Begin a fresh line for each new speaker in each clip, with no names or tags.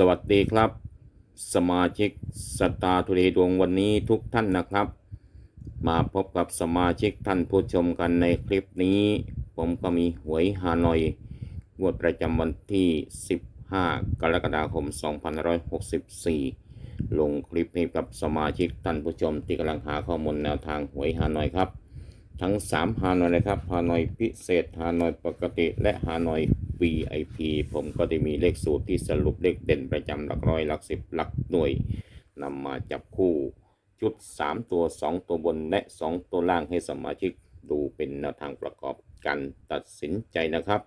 สวัสดีครับ สมาชิกสตาร์ทุเดดวงวันนี้ทุกท่านนะครับ มาพบกับสมาชิกท่านผู้ชมกันในคลิปนี้ ผมก็มีหวยฮานอยงวดประจำวันที่ 15 กรกฎาคม 2564 ลงคลิปให้กับสมาชิกท่านผู้ชมที่กำลังหาข้อมูลแนวทางหวยฮานอยครับ ทั้ง 3 ฮานอยนะครับฮานอยพิเศษฮานอยปกติและฮานอย VIP ผมก็ได้มีเลขสูตรที่สรุปเลขเด่นประจำหลักร้อยหลักสิบหลักหน่วยนำมาจับคู่ ชุด 3 ตัว 2 ตัวบนและ 2 ตัวล่างให้สมาชิกดูเป็นแนวทางประกอบการตัดสินใจนะครับ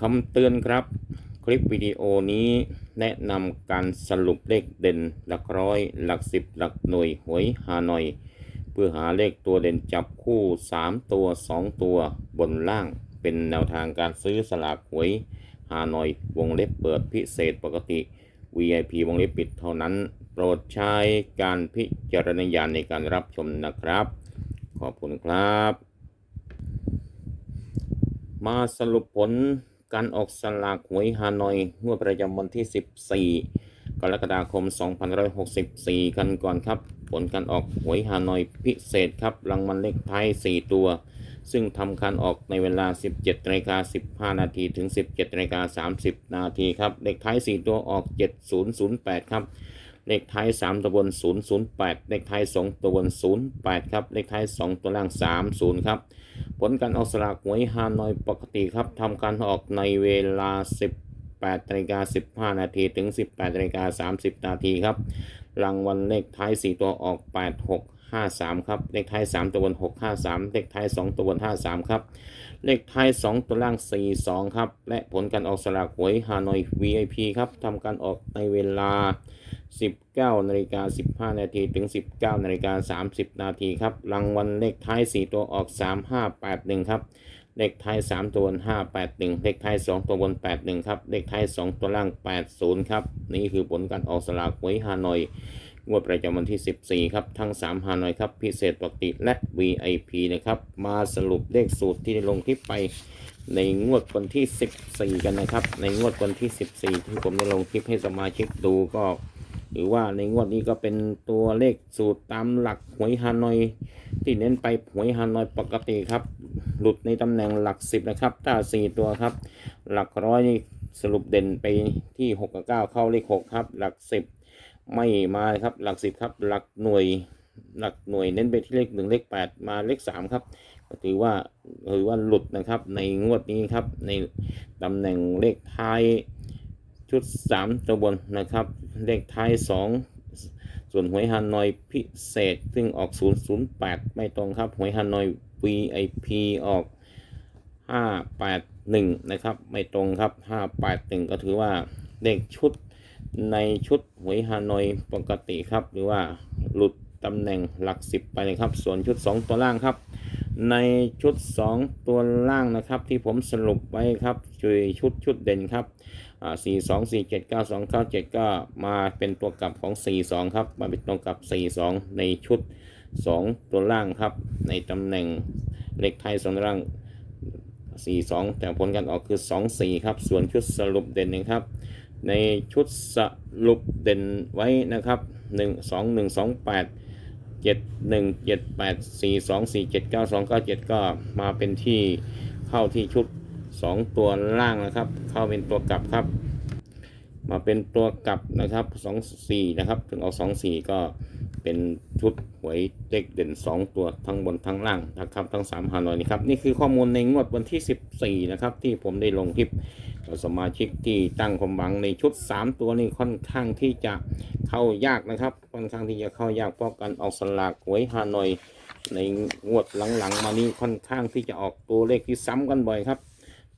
คำเตือนครับ คลิปวิดีโอนี้แนะนำการสรุปเลขเด่นหลักร้อย หลักสิบหลักหน่วยหวยฮานอย เพื่อหาเลขตัวเด่นจับคู่ 3 ตัว 2 ตัวบนล่าง เป็นแนวทางการซื้อสลากหวยฮานอยวงเล็บเปิดพิเศษปกติ VIP วงเล็บปิดเท่านั้น โปรดใช้การพิจารณญาณในการรับชมนะครับ ขอบคุณครับ มาสรุปผลการออกสลากหวยฮานอยงวดประจำวันที่ 14 กรกฎาคม 2564 กันก่อนครับ ผลการออกหวยฮานอยพิเศษครับรางวัลเลขท้าย 4 ตัว ซึ่งทำการออกในเวลา 17นาฬิกา15 นาทีถึง 17นาฬิกา30 นาทีครับ เลขท้าย 4 ตัวออก 7008 ครับ เลขท้าย 3 ตัวบน 008 เลขท้าย 2 ตัวบน 08 ครับ เลขท้าย 2 ตัวล่าง 30 ครับ ผลการออกสลากหวยฮานอยปกติครับทำการออกในเวลา18นาฬิกา15 นาทีถึง 18นาฬิกา30 นาทีครับ รางวัลเลขท้าย 4 ตัวออก 86 8653ครับ เลขท้าย3ตัวบน653เลขท้าย2ตัวบน53ครับ เลขท้าย2ตัวล่าง42ครับ และผลการออกสลากหวยฮานอย VIP ครับทำการออกในเวลา 19นาฬิกา15 นาทีถึง 19นาฬิกา30 นาทีครับ รางวัลเลขท้าย 4 ตัวออก 3581 ครับ เลขท้าย 3 ตัวบน581 เลขท้าย 2 ตัวบน 81 ครับ เลขท้าย 2 ตัวล่าง 80 ครับ นี่คือผลการออกสลากหวยฮานอย งวดประจำวันที่ 14 ครับ ทั้ง3ฮานอยครับ พิเศษปกติและ VIP นะครับ มาสรุปเลขสูตรที่ได้ลงคลิปไป ในงวดวันที่ 14 กันนะครับ ในงวดวันที่ 14 ที่ผมได้ลงคลิปให้สมาชิกดูก็หรือว่าในงวดนี้ก็เป็นตัวเลขสูตรตามหลักหวยฮานอย ที่เน้นไปหวยฮานอยปกติครับ หลุดในตำแหน่งหลักสิบนะครับถ้าสี่ตัวครับ หลักร้อยนี่สรุปเด่นไปที่หกกับเก้าเข้าเลขหกครับ หลักสิบ ไม่มาครับหลักสิบครับหลักหน่วยหลักหน่วยเน้นไปที่เลขหนึ่งเลขแปดมาเลขสามครับก็ถือว่าถือว่าหลุดนะครับในงวดนี้ครับในตำแหน่งเลขท้ายชุด3ตัวบนนะครับ เลขท้าย2ส่วนหวยฮานอยพิเศษ ซึ่งออก008 ไม่ตรงครับ หวยฮานอย VIP ออก 581 นะครับ ไม่ตรงครับ 581 ก็ถือว่าเลขชุด ในชุดหวยฮานอยปกติครับ หรือว่าหลุดตำแหน่งหลัก 10 ไปนะครับ ส่วนชุด 2 ตัวล่างครับ ในชุด 2 ตัวล่างนะครับ ที่ผมสรุปไว้ครับช่วยชุดชุดเด่นครับสี่สองสี่เจ็ดเก้าสองเก้าเจ็ดก็มาเป็นตัวกลับของสี่สองครับ มาเป็นตัวกลับสี่สองในชุดสองตัวล่างครับ ในตำแหน่งเลขไทยสองตัวล่างสี่สองแต่ผลการออกคือสองสี่ครับ ส่วนชุดสรุปเด่นนะครับ ในชุดสรุปเด่นไว้นะครับหนึ่งสองหนึ่งสองแปดเจ็ดหนึ่งเจ็ดแปดสี่สองสี่เจ็ดเก้าสองเก้าเจ็ดก็มาเป็นที่เข้าที่ชุดสองตัวล่างนะครับ เข้าเป็นตัวกลับครับ มาเป็นตัวกลับนะครับสองสี่นะครับ ถึงเอาสองสี่ก็เป็นชุดหวยเลขเด่นสองตัวทั้งบนทั้งล่างนะครับ ทั้งสามฮานอยนี่ครับ นี่คือข้อมูลในงวดวันที่สิบสี่นะครับ ที่ผมได้ลงคลิป สมาชิกที่ตั้งความหวังในชุดสามตัวนี่ค่อนข้างที่จะเข้ายากนะครับ ค่อนข้างที่จะเข้ายากเพราะการออกสลากหวยฮานอยในงวดหลังๆ มานี้ค่อนข้างที่จะออกตัวเลขที่ซ้ำกันบ่อยครับ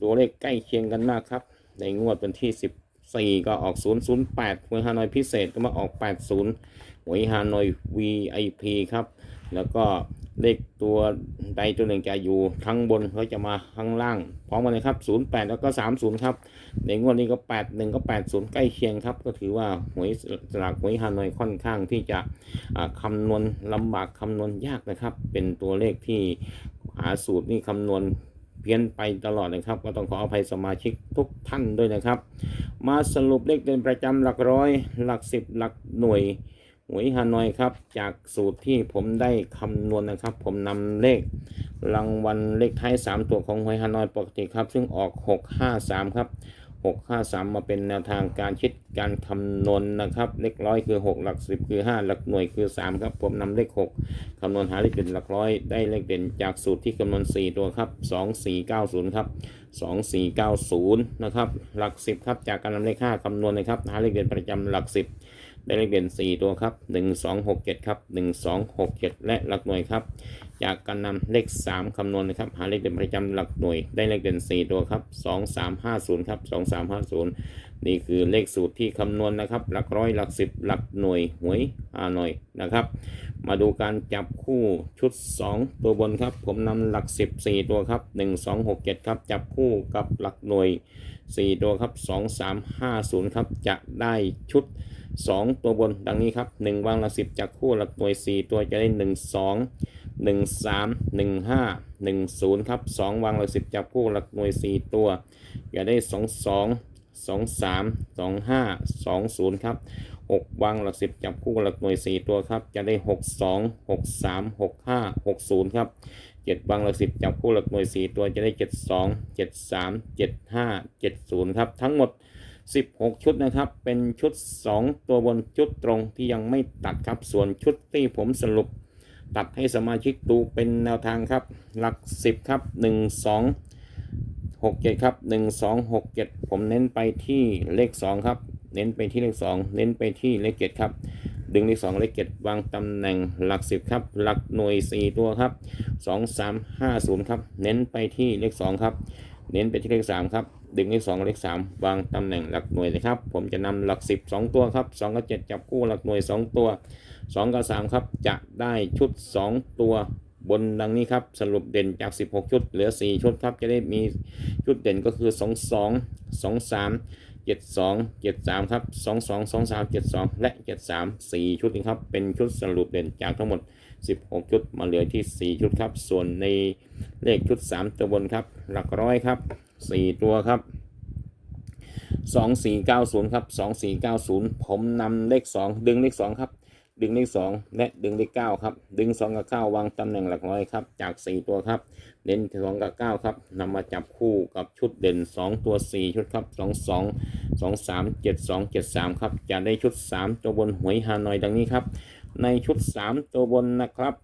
ตัวเลขใกล้เคียงกันมากครับ ในงวดวันที่ 14 ก็ออก 008หวยฮานอยพิเศษก็มาออก 80หวยฮานอย VIP ครับ แล้วก็เลขตัวใดตัวหนึ่งจะอยู่ทั้งบนเขาจะมาข้างล่างพร้อมกันเลยครับ 08 แล้วก็ 30 ครับ ในงวดนี้ก็ 81 ก็ 80 ใกล้เคียงครับ ก็ถือว่าหวยสลากหวยฮานอยค่อนข้างที่จะอ่าคำนวณลำบากคำนวณยากนะครับ เป็นตัวเลขที่หาสูตรนี่คำนวณเพี้ยนไปตลอดนะครับ ก็ต้องขออภัยสมาชิกทุกท่านด้วยนะครับ มาสรุปเลขเด่นประจำหลักร้อย หลักสิบหลักหน่วย หวยฮานอยครับ จากสูตรที่ผมได้คำนวณนะครับ ผมนำเลขรางวัลเลขท้าย 3 ตัวของหวยฮานอยปกติครับ ซึ่งออก 653 ครับ 653 มาเป็นแนวทางการคิดการคำนวณนะครับ เลขร้อยคือ 6 หลัก 10 คือ 5 หลักหน่วยคือ 3 ครับ ผมนำเลข 6คำนวณหาเลขเด่นหลักร้อยได้เลขเด่นจากสูตรที่คำนวณ 4 ตัวครับ 2490 ครับ 2490 นะครับ หลัก 10 ครับ จากการนำเลข5คำนวณนะครับ หาเลขเด่นประจำหลัก 10 ได้เลขเด่น 4 ตัวครับ 1267 ครับ 1267 และหลักหน่วยครับ จากการนำเลข 3 คำนวณนะครับ หาเลขเด่นประจำหลักหน่วย ได้เลขเด่น 4 ตัวครับ 2350 ครับ 2350 นี่คือเลขสูตรที่คำนวณนะครับ หลักร้อยหลักสิบหลักหน่วยหวยอาหน่อยนะครับ มาดูการจับคู่ชุด 2 ตัวบนครับ ผมนำหลัก10 4ตัวครับ 1 2 6 7 ครับ จับคู่กับหลักหน่วย 4 ตัวครับ 2 3 5 0 ครับ จะได้ชุด 2 ตัวบนดังนี้ครับ 1 วางหลัก10จับคู่หลักหน่วย 4 ตัวจะได้ 1 2 1 3 1 5 1 0ครับ2วางหลัก10จับคู่หลักหน่วย 4 ตัวจะได้ 2 2 2 3 2 5 2 0ครับ6วางหลัก10จับคู่หลักหน่วย 4 ตัวครับ จะได้ 6 2 6 3 6 5 6 0ครับ7วางหลัก10จับคู่หลักหน่วย 4 ตัวจะได้ 7 2 7 3 7 5 7 0ครับทั้งหมด 16 ชุดนะครับ เป็นชุด 2 ตัวบนชุดตรงที่ยังไม่ตัดครับ ส่วนชุดที่ผมสรุป ตัดให้สมาชิกดูเป็นแนวทางครับ หลัก 10 ครับ 1 2 6 7 ครับ 1 2 6 7 ผมเน้นไปที่เลข 2 ครับ เน้นไปที่เลข 2 เน้นไปที่เลข 7 ครับดึงเลข2เลข7วางตำแหน่งหลัก 10 ครับ หลักหน่วย 4 ตัวครับ 2 3 5 0 ครับ เน้นไปที่เลข 2 ครับ เน้นไปที่เลข 3 ครับ ดึงเลข2เลข 3 วางตำแหน่งหลักหน่วยเลยครับ ผมจะนำหลัก 10 2 ตัวครับ2กับ7จับคู่หลักหน่วย 2 ตัว 2 กับ 3 ครับ จะได้ชุด 2 ตัวบนดังนี้ครับ สรุปเด่นจาก 16 ชุด เหลือ 4 ชุดครับ จะได้มีชุดเด่นก็คือ 2 2 2 3 7 2 7 3 ครับ 2 2 2 3 7 2 และ 7 3 4 ชุดนี้ครับ เป็นชุดสรุปเด่นจากทั้งหมด 16 ชุดมาเหลือที่ 4 ชุดครับ ส่วนในเลขชุด 3 ตัวบนครับ หลักร้อยครับ 4 ตัวครับ 2490 ครับ 2490 ผมนำเลข 2 ดึงเลข 2 ครับ ดึงเลข 2 และดึงเลข 9 ครับ ดึง 2 กับ 9 วางตำแหน่งหลักร้อยครับ จาก 4 ตัวครับเน้น2กับ 9 ครับนำมาจับคู่กับชุดเด่น 2 ตัว 4 ชุดครับ 22 23 72 73 ครับ จะได้ชุด 3 ตัวบนหวยฮานอยดังนี้ครับ ในชุด 3 ตัวบนนะครับ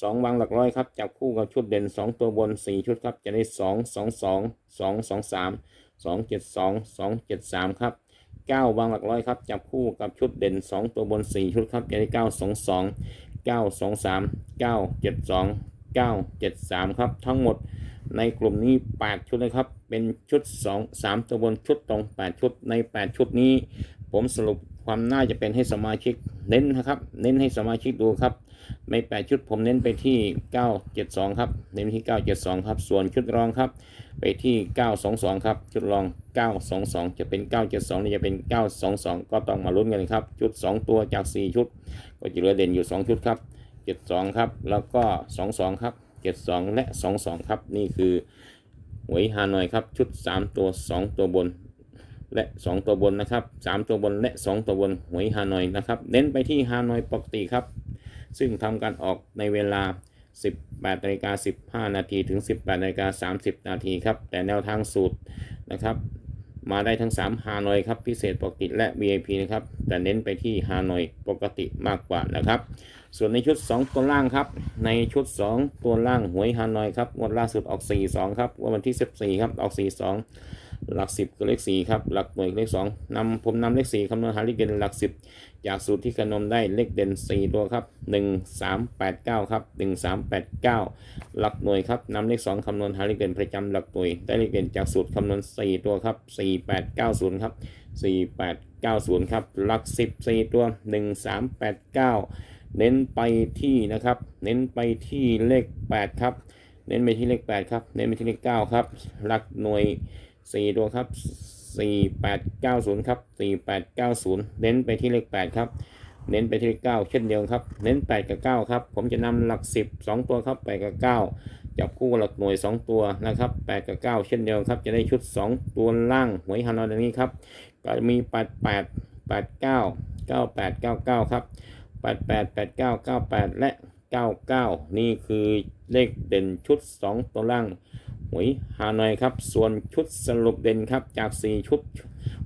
2 วางหลักร้อยครับจับคู่กับชุดเด่น 2 ตัวบน 4 ชุดครับจะได้ 2 2 2 2 2 3 2 7 2 2 7 3 ครับ 9 วางหลักร้อยครับจับคู่กับชุดเด่น 2 ตัวบน 4 ชุดครับจะได้ 9 2 2 9 2 3 9 7 2 9 7 3 ครับ ทั้งหมดในกลุ่มนี้ 8 ชุดนะครับ เป็นชุด 2 3 ตัวบนชุดตรง 8 ชุดใน 8 ชุดนี้ ผมสรุป ความน่าจะเป็นให้สมาชิกเน้นนะครับ เน้นให้สมาชิกดูครับ ใน 8 ชุดผมเน้นไปที่ 972 ครับ เน้นที่ 972 ครับ ส่วนชุดรองครับ ไปที่ 922 ครับ ชุดรอง 922 จะเป็น 972หรือจะเป็น 922 ก็ต้องมาลุ้นกันครับ ชุด 2 ตัวจาก 4 ชุด ก็จะเหลือเด่นอยู่ 2 ชุดครับ 72 ครับ แล้วก็ 22 ครับ 72 และ 22 ครับ นี่คือหวยฮานอยครับ ชุด 3 ตัว 2 ตัวบน และ 2 ตัวบนนะครับ 3 ตัวบนและ 2 ตัวบนหวยฮานอยนะครับ เน้นไปที่ฮานอยปกติครับ ซึ่งทำการออกในเวลา 18นาฬิกา15 นาทีถึง 18นาฬิกา30 นาทีครับ แต่แนวทางสูตรนะครับ มาได้ทั้ง 3 ฮานอยครับ พิเศษปกติและ VIP นะครับ แต่เน้นไปที่ฮานอยปกติมากกว่านะครับ ส่วนในชุด 2 ตัวล่างครับ ในชุด 2 ตัวล่างหวยฮานอยครับงวดล่าสุดออก 42 ครับวดวันที่ 14 ครับ ออก 42 หลัก 10 คือเลข4ครับ หลักหน่วยเลข2นำผมนำเลข 4คำนวณหาเลขเด่นหลัก 10 จากสูตรที่คำนวณได้เลขเด่น 4 ตัวครับ 1389 ครับ 1389 หลักหน่วยครับนำเลข 2คำนวณหาเลขเด่นประจำหลักหน่วย ได้เลขเด่นจากสูตรคำนวณ 4 ตัวครับ 4890 ครับ 4890 ครับ หลัก 10 4 ตัว 1389 เน้นไปที่นะครับ เน้นไปที่เลข 8 ครับ เน้นไปที่เลข 8 ครับ เน้นไปที่เลข 9 ครับ หลักหน่วย 4ตัวครับ4890ครับ4890เน้นไปที่เลข8ครับ เน้นไปที่เลข9เช่นเดียวครับ เน้น8กับ9ครับ ผมจะนำหลัก10 2ตัวครับ8กับ9จับคู่หลักหน่วย 2 ตัวนะครับ8กับ 9 เช่นเดียวครับ จะได้ชุด 2 ตัวล่างหวยฮานอยดังนี้ครับ ก็มี 88 89 98 99 ครับ 88 89 98 และ 99 นี่คือเลขเด่นชุด 2 ตัวล่าง หวยฮานอยครับ ส่วนชุดสรุปเด่นครับจาก 4 ชุด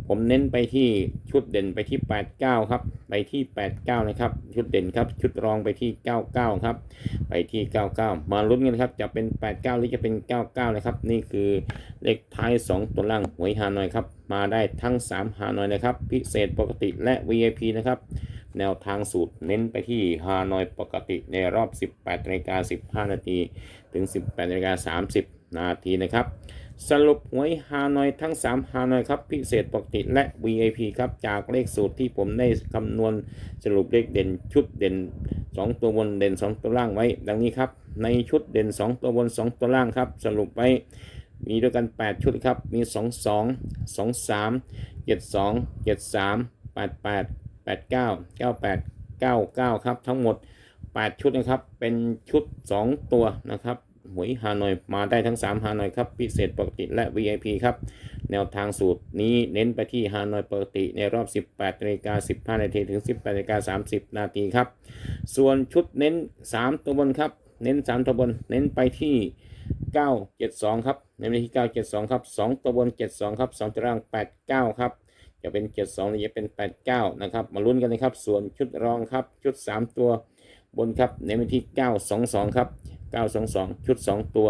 ผมเน้นไปที่ชุดเด่นไปที่ 89 ครับ ไปที่ 89 นะครับ ชุดเด่นครับ ชุดรองไปที่ 99 ครับ ไปที่ 99 มาลุ้นกันครับ จะเป็น 89 หรือจะเป็น 99 นะครับ นี่คือเลขท้าย 2 ตัวล่างหวยฮานอยครับ มาได้ทั้ง 3 ฮานอยนะครับ พิเศษปกติและ VIP นะครับ แนวทางสูตรเน้นไปที่ฮานอยปกติในรอบ 18นาฬิกา15 นาทีถึง 18นาฬิกา30 นาทีนะครับ สรุปหวยฮานอยทั้ง 3 ฮานอยครับ พิเศษปกติและ VIP ครับ จากเลขสูตรที่ผมได้คำนวณสรุปเลขเด่นชุดเด่น 2 ตัวบนเด่น 2 ตัวล่างไว้ ดังนี้ครับ ในชุดเด่น 2 ตัวบน 2 ตัวล่างครับ สรุปไว้มีด้วยกัน 8 ชุดครับ มี 2 2 2 3 7 2 7 3 8 8 8 9 9 8 9 9 ครับ ทั้งหมด 8 ชุดนะครับ เป็นชุด 2 ตัวนะครับ หวยฮานอยมาได้ทั้ง3ฮานอยครับพิเศษปกติและ VIP ครับ แนวทางสูตรนี้เน้นไปที่ฮานอยปกติในรอบ 18นาฬิกา15นาทีถึง 18นาฬิกา30 นาทีครับ ส่วนชุดเน้น 3 ตัวบนครับ เน้น 3 ตัวบน เน้นไปที่ 972 ครับเน้นที่ 972 ครับ 2 ตัวบน 72 ครับ 2 ตัวล่าง 89 ครับจะเป็น 72หรือจะเป็น 89 นะครับ มาลุ้นกันนะครับ ส่วนชุดรองครับ ชุด 3 ตัวบนครับเน้นที่ 922 ครับ 922 ชุด 2 ตัว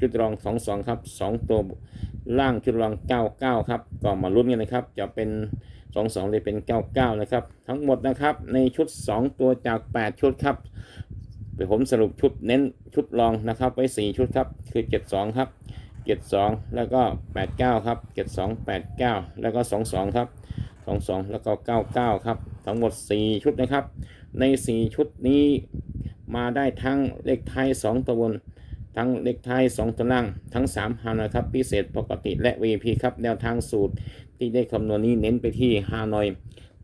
ชุดรอง 22 ครับ 2 ตัวล่างชุดรอง 99 ครับ ก็มาลุ้นกันนะครับ จะเป็น 22 เลยเป็น 99 นะครับ ทั้งหมดนะครับ ในชุด 2 ตัวจาก 8 ชุดครับเดี๋ยวผมสรุปชุดเน้นชุดรองนะครับ ไว้ 4 ชุดครับ คือ 72 ครับ 72 แล้วก็ 89 ครับ 72 89 แล้วก็ 22 ครับ22 แล้วก็ 99 ครับ ทั้งหมด 4 ชุดนะครับ ใน 4 ชุดนี้ มาได้ทั้งเลขไทาย2ตัวบน ทั้งเลขไทาย2ตัวล่าง ทั้ง3ฮานอยครับพิเศษปกติและ VP ครับแนวทางสูตรที่ได้คำนวณนี้เน้นไปที่ฮานอย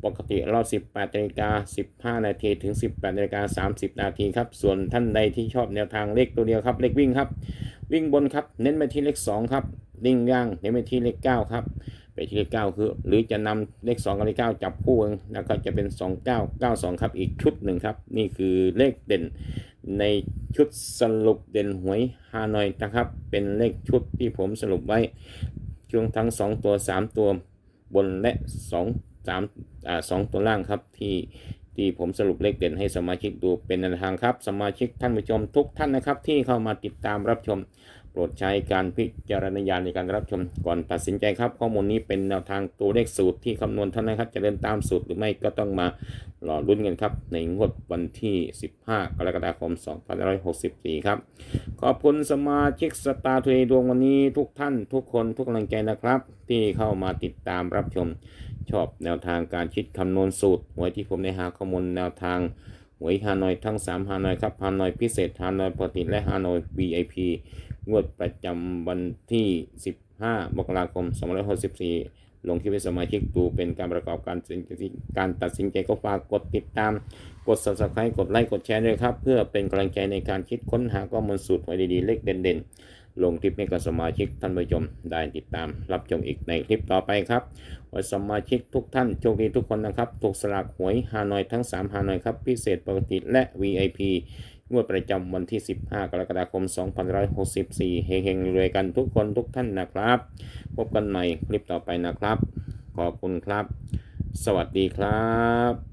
ปกติรอบ 18นาฬิกา15 นาทีถึง 18นาฬิกา30 นาทีครับ ส่วนท่านใดที่ชอบแนวทางเลขตัวเดียวครับ เลขวิ่งครับ วิ่งบนครับ เน้นไปที่เลข 2 ครับวิ่งย่าง เน้นไปที่เลข 9 ครับ ไปที่เลข9คือ หรือจะนำเลข2กับเลข9จับคู่กันแล้วก็จะเป็น2 9 9 2ครับอีกชุดหนึ่งครับ นี่คือเลขเด่นในชุดสรุปเด่นหวยฮานอยนะครับ เป็นเลขชุดที่ผมสรุปไว้ช่วงทั้ง2ตัว3ตัวบนและ2 3อ่า2ตัวล่างครับที่ที่ผมสรุปเลขเด่นให้สมาชิกดูเป็นแนวทางครับ สมาชิกท่านผู้ชมทุกท่านนะครับ ที่เข้ามาติดตามรับชม โปรดใช้การพิจารณญาณในการรับชมก่อนตัดสินใจครับ ข้อมูลนี้เป็นแนวทางตัวเลขสูตรที่คำนวณเท่านั้นครับ จะเดินตามสูตรหรือไม่ก็ต้องมารอรุ่นกันครับ ในงวดวันที่ 15 กรกฎาคม 2564 ครับ ขอบคุณสมาชิกสตาร์ทเดวงวันนี้ทุกท่านทุกคนทุกกำลังใจนะครับ ที่เข้ามาติดตามรับชม ชอบแนวทางการคิดคำนวณสูตรหวยที่ผมได้หาข้อมูลแนวทางหวยฮานอยทั้ง 3 ฮานอยครับฮานอยพิเศษฮานอยปกติและฮานอย VIP งวดประจำวันที่ 15 มกราคม 2564 ลงที่เป็นสมาชิกดูเป็นการประกอบการสินใจการตัดสินใจก็ฝากกดติดตาม กด subscribe กดไลค์ กดแชร์ด้วยครับ เพื่อเป็นกำลังใจในการคิดค้นหาข้อมูลสูตรหวยดีๆ เลขเด่นๆ ลงคลิปให้กับสมาชิกท่านผู้ชมได้ติดตาม รับชมอีกในคลิปต่อไปครับขอให้สมาชิกทุกท่านโชคดีทุกคนนะครับถูกสลากหวยฮานอยทั้ง3ฮานอยครับพิเศษปกติและ VIP งวดประจำวันที่ 15 กรกฎาคม 2564 เฮงๆรวยกันทุกคนทุกท่านนะครับ พบกันใหม่คลิปต่อไปนะครับ ขอบคุณครับ สวัสดีครับ